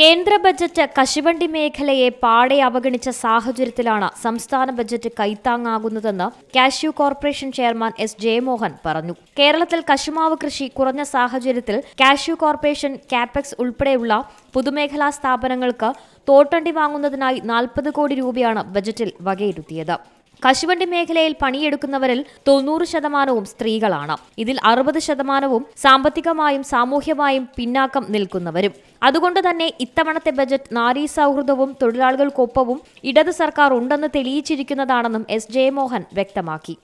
കേന്ദ്ര ബജറ്റ് കശുവണ്ടി മേഖലയെ പാടെ അവഗണിച്ച സാഹചര്യത്തിലാണ് സംസ്ഥാന budget കൈത്താങ്ങാകുന്നതെന്ന് cashew corporation chairman S Jayamohan പറഞ്ഞു. കേരളത്തിൽ കശുമാവ് കൃഷി കുറഞ്ഞ സാഹചര്യത്തിൽ കാഷ്യൂ കോർപ്പറേഷൻ കാപെക്സ് ഉൾപ്പെടെയുള്ള പൊതുമേഖലാ സ്ഥാപനങ്ങൾക്ക് തോട്ടണ്ടി വാങ്ങുന്നതിനായി നാൽപ്പത് കോടി രൂപയാണ് ബജറ്റിൽ വകയിരുത്തിയത്. കശുവണ്ടി മേഖലയിൽ പണിയെടുക്കുന്നവരിൽ തൊണ്ണൂറ് ശതമാനവും സ്ത്രീകളാണ്. ഇതിൽ അറുപത് ശതമാനവും സാമ്പത്തികമായും സാമൂഹ്യമായും പിന്നാക്കം നിൽക്കുന്നവരും. അതുകൊണ്ട് തന്നെ ഇത്തവണത്തെ ബജറ്റ് നാരീ സൗഹൃദവും തൊഴിലാളികൾക്കൊപ്പവും ഇടത് സർക്കാർ ഉണ്ടെന്ന് തെളിയിച്ചിരിക്കുന്നതാണെന്നും എസ്. ജയമോഹൻ വ്യക്തമാക്കി.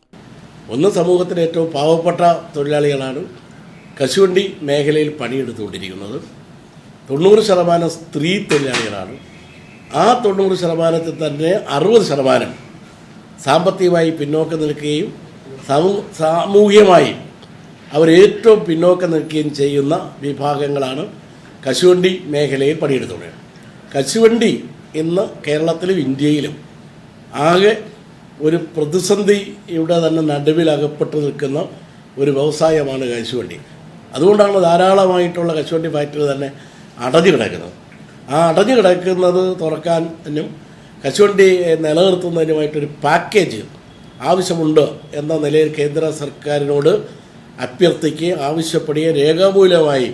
ഒന്ന് സമൂഹത്തിലെ ഏറ്റവും പാവപ്പെട്ട തൊഴിലാളികളാണ് കശുവണ്ടി മേഖലയിൽ പണിയെടുത്തുകൊണ്ടിരിക്കുന്നത്. തൊണ്ണൂറ് ശതമാനം സ്ത്രീ തൊഴിലാളികളാണ്. ആ തൊണ്ണൂറ് ശതമാനത്തിൽ തന്നെ അറുപത് ശതമാനം സാമ്പത്തികമായി പിന്നോക്കം നിൽക്കുകയും സമൂ സാമൂഹ്യമായി അവർ ഏറ്റവും പിന്നോക്കം നിൽക്കുകയും ചെയ്യുന്ന വിഭാഗങ്ങളാണ് കശുവണ്ടി മേഖലയിൽ പണിയെടുത്തത് കശുവണ്ടി ഇന്ന് കേരളത്തിലും ഇന്ത്യയിലും ആകെ ഒരു പ്രതിസന്ധിയുടെ തന്നെ നടുവിൽ അകപ്പെട്ട് നിൽക്കുന്ന ഒരു വ്യവസായമാണ് കശുവണ്ടി. അതുകൊണ്ടാണ് ധാരാളമായിട്ടുള്ള കശുവണ്ടി ഫാക്ടറി തന്നെ അടഞ്ഞു കിടക്കുന്നത്. ആ അടഞ്ഞു കിടക്കുന്നത് തുറക്കാനും കശുവണ്ടി നിലനിർത്തുന്നതിനുമായിട്ടൊരു പാക്കേജ് ആവശ്യമുണ്ട് എന്ന നിലയിൽ കേന്ദ്ര സർക്കാരിനോട് അഭ്യർത്ഥിക്കുകയും ആവശ്യപ്പെടുകയും രേഖാമൂലമായി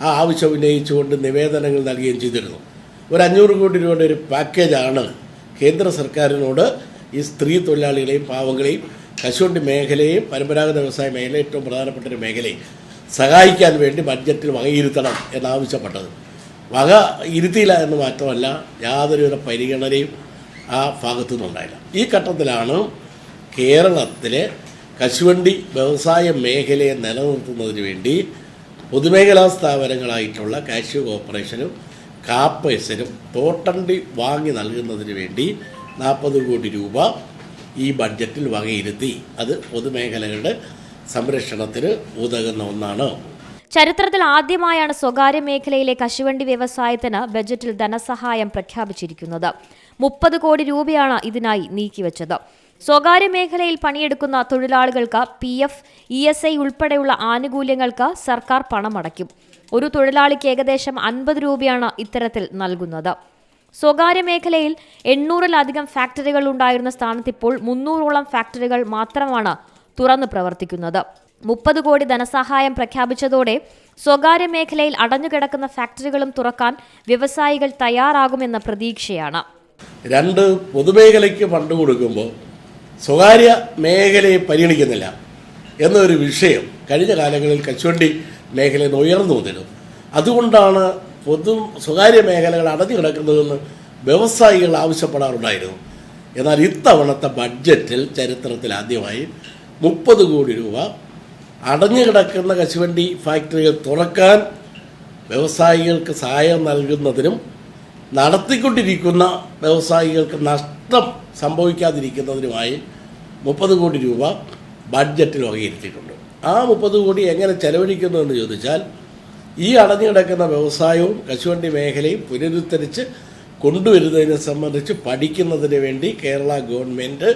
ആ ആവശ്യം ഉന്നയിച്ചുകൊണ്ട് നിവേദനങ്ങൾ നൽകുകയും ചെയ്തിരുന്നു. ഒരു അഞ്ഞൂറ് കോടി രൂപയുടെ ഒരു പാക്കേജാണ് കേന്ദ്ര സർക്കാരിനോട് ഈ സ്ത്രീ തൊഴിലാളികളെയും പാവങ്ങളെയും കശുവണ്ടി മേഖലയെയും പരമ്പരാഗത വ്യവസായ മേഖല ഏറ്റവും പ്രധാനപ്പെട്ട ഒരു മേഖലയും സഹായിക്കാൻ വേണ്ടി ബഡ്ജറ്റിൽ വകയിരുത്തണം എന്നാവശ്യപ്പെട്ടത്. വക ഇരുത്തിയില്ല എന്ന് മാത്രമല്ല യാതൊരുവിധ പരിഗണനയും ആ ഭാഗത്തു നിന്നുണ്ടായില്ല ഈ ഘട്ടത്തിലാണ് കേരളത്തിലെ കശുവണ്ടി വ്യവസായ മേഖലയെ നിലനിർത്തുന്നതിന് വേണ്ടി പൊതുമേഖലാ സ്ഥാപനങ്ങളായിട്ടുള്ള കാഷ്യൂ കോർപ്പറേഷനും കാപ്പേഴ്സിനും തോട്ടണ്ടി വാങ്ങി നൽകുന്നതിന് വേണ്ടി നാൽപ്പത് കോടി രൂപ ഈ ബഡ്ജറ്റിൽ വകയിരുത്തി. അത് പൊതുമേഖലകളുടെ സംരക്ഷണത്തിന് ഉതകുന്ന ഒന്നാണ്. ചരിത്രത്തിൽ ആദ്യമായാണ് സ്വകാര്യ മേഖലയിലെ കശുവണ്ടി വ്യവസായത്തിന് ബജറ്റിൽ ധനസഹായം പ്രഖ്യാപിച്ചിരിക്കുന്നത്. മുപ്പത് കോടി രൂപയാണ് ഇതിനായി നീക്കിവച്ചത്. സ്വകാര്യ മേഖലയിൽ പണിയെടുക്കുന്ന തൊഴിലാളികൾക്ക് P F E S I ഉൾപ്പെടെയുള്ള ആനുകൂല്യങ്ങൾക്ക് സർക്കാർ പണമടയ്ക്കും. ഒരു തൊഴിലാളിക്ക് ഏകദേശം അൻപത് രൂപയാണ് ഇത്തരത്തിൽ നൽകുന്നത്. സ്വകാര്യ മേഖലയിൽ എണ്ണൂറിലധികം ഫാക്ടറികൾ ഉണ്ടായിരുന്ന സ്ഥാനത്ത് ഇപ്പോൾ മുന്നൂറോളം ഫാക്ടറികൾ മാത്രമാണ് തുറന്നു പ്രവർത്തിക്കുന്നത്. മുപ്പത് കോടി ധനസഹായം പ്രഖ്യാപിച്ചതോടെ സ്വകാര്യ മേഖലയിൽ അടഞ്ഞുകിടക്കുന്ന ഫാക്ടറികളും തുറക്കാൻ വ്യവസായികൾ തയ്യാറാകുമെന്ന പ്രതീക്ഷയാണ്. രണ്ട് പൊതുമേഖലയ്ക്ക് ഫണ്ട് കൊടുക്കുമ്പോൾ സ്വകാര്യ മേഖലയെ പരിഗണിക്കുന്നില്ല എന്നൊരു വിഷയം കഴിഞ്ഞ കാലങ്ങളിൽ കശുവണ്ടി മേഖലയിൽ ഉയർന്നു വന്നിരുന്നു. അതുകൊണ്ടാണ് പൊതു സ്വകാര്യ മേഖലകൾ അടഞ്ഞു കിടക്കുന്നതെന്ന് വ്യവസായികൾ ആവശ്യപ്പെടാറുണ്ടായിരുന്നു. എന്നാൽ ഇത്തവണത്തെ ബഡ്ജറ്റിൽ ചരിത്രത്തിൽ ആദ്യമായി മുപ്പത് കോടി രൂപ അടഞ്ഞു കിടക്കുന്ന കശുവണ്ടി ഫാക്ടറികൾ തുറക്കാൻ വ്യവസായികൾക്ക് സഹായം നൽകുന്നതിനും നടത്തിക്കൊണ്ടിരിക്കുന്ന വ്യവസായികൾക്ക് നഷ്ടം സംഭവിക്കാതിരിക്കുന്നതിനുമായി മുപ്പത് കോടി രൂപ ബഡ്ജറ്റിൽ വകയിരുത്തിയിട്ടുണ്ട്. ആ മുപ്പത് കോടി എങ്ങനെ ചെലവഴിക്കുന്നതെന്ന് ചോദിച്ചാൽ ഈ അടഞ്ഞു കിടക്കുന്ന വ്യവസായവും കശുവണ്ടി മേഖലയും പുനരുദ്ധരിച്ച് കൊണ്ടുവരുന്നതിനെ സംബന്ധിച്ച് പഠിക്കുന്നതിന് വേണ്ടി കേരള ഗവൺമെന്റ്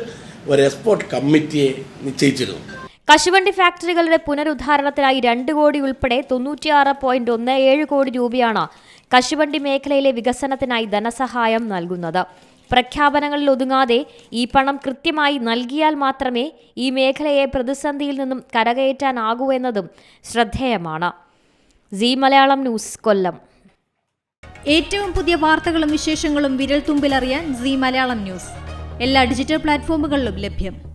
ഒരു എക്സ്പോർട്ട് കമ്മിറ്റിയെ നിശ്ചയിച്ചിരുന്നു. കശുവണ്ടി ഫാക്ടറികളുടെ പുനരുദ്ധാരണത്തിനായി രണ്ട് കോടി ഉൾപ്പെടെ തൊണ്ണൂറ്റിയാറ് പോയിന്റ് ഒന്ന് ഏഴ് കോടി രൂപയാണ് കശുവണ്ടി മേഖലയിലെ വികസനത്തിനായി ധനസഹായം നൽകുന്നത്. പ്രഖ്യാപനങ്ങളിൽ ഒതുങ്ങാതെ ഈ പണം കൃത്യമായി നൽകിയാൽ മാത്രമേ ഈ മേഖലയെ പ്രതിസന്ധിയിൽ നിന്നും കരകയറ്റാനാകൂ എന്നതും ശ്രദ്ധേയമാണ്. സി മലയാളം ന്യൂസ് കൊല്ലം. ഏറ്റവും പുതിയ വാർത്തകളും വിശേഷങ്ങളും വിരൽ തുമ്പിലറിയാൻ സി മലയാളം ന്യൂസ്. എല്ലാ ഡിജിറ്റൽ പ്ലാറ്റ്ഫോമുകളിലും ലഭ്യം.